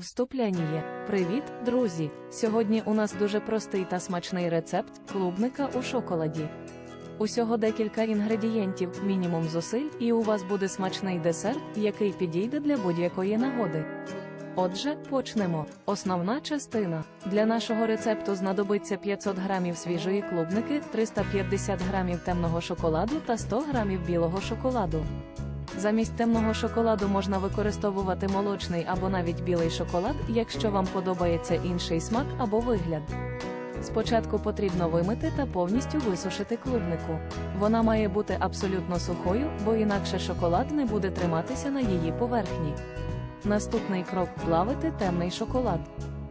Вступляння. Привіт, друзі! Сьогодні у нас дуже простий та смачний рецепт клубника у шоколаді. Усього декілька інгредієнтів, мінімум зусиль, і у вас буде смачний десерт, який підійде для будь-якої нагоди. Отже, почнемо. Основна частина. Для нашого рецепту знадобиться 500 грамів свіжої клубники, 350 грамів темного шоколаду та 100 грамів білого шоколаду. Замість темного шоколаду можна використовувати молочний або навіть білий шоколад, якщо вам подобається інший смак або вигляд. Спочатку потрібно вимити та повністю висушити клубнику. Вона має бути абсолютно сухою, бо інакше шоколад не буде триматися на її поверхні. Наступний крок плавити темний шоколад.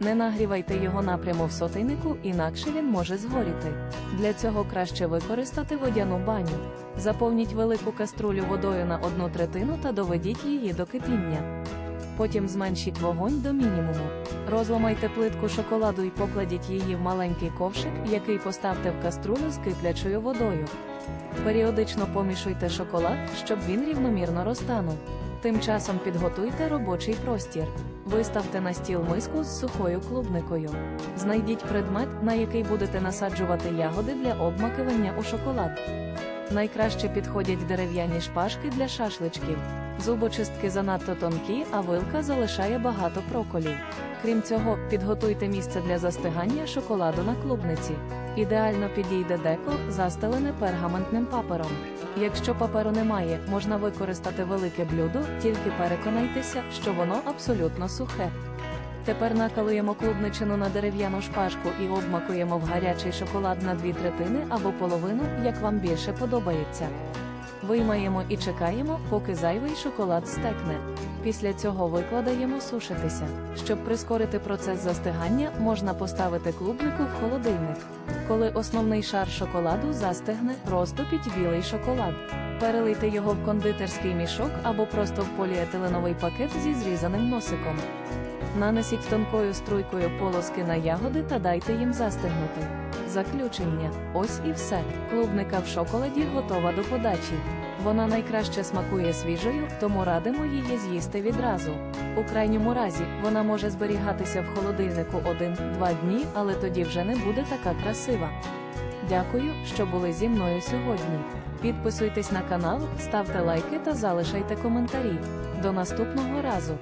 Не нагрівайте його напрямо в сотейнику, інакше він може згоріти. Для цього краще використати водяну баню. Заповніть велику каструлю водою на одну третину та доведіть її до кипіння. Потім зменшіть вогонь до мінімуму. Розламайте плитку шоколаду і покладіть її в маленький ковшик, який поставте в каструлю з киплячою водою. Періодично помішуйте шоколад, щоб він рівномірно розтанув. Тим часом підготуйте робочий простір. Виставте на стіл миску з сухою клубникою. Знайдіть предмет, на який будете насаджувати ягоди для обмакивання у шоколад. Найкраще підходять дерев'яні шпажки для шашличків. Зубочистки занадто тонкі, а вилка залишає багато проколів. Крім цього, підготуйте місце для застигання шоколаду на клубниці. Ідеально підійде деко, застелене пергаментним папером. Якщо паперу немає, можна використати велике блюдо, тільки переконайтеся, що воно абсолютно сухе. Тепер накалуємо клубничину на дерев'яну шпажку і обмакуємо в гарячий шоколад на дві третини або половину, як вам більше подобається. Виймаємо і чекаємо, поки зайвий шоколад стекне. Після цього викладаємо сушитися. Щоб прискорити процес застигання, можна поставити клубнику в холодильник. Коли основний шар шоколаду застигне, розтопіть білий шоколад. Перелийте його в кондитерський мішок або просто в поліетиленовий пакет зі зрізаним носиком. Нанесіть тонкою струйкою полоски на ягоди та дайте їм застигнути. Заключення. Ось і все. Клубника в шоколаді готова до подачі. Вона найкраще смакує свіжою, тому радимо її з'їсти відразу. У крайньому разі, вона може зберігатися в холодильнику 1-2 дні, але тоді вже не буде така красива. Дякую, що були зі мною сьогодні. Підписуйтесь на канал, ставте лайки та залишайте коментарі. До наступного разу!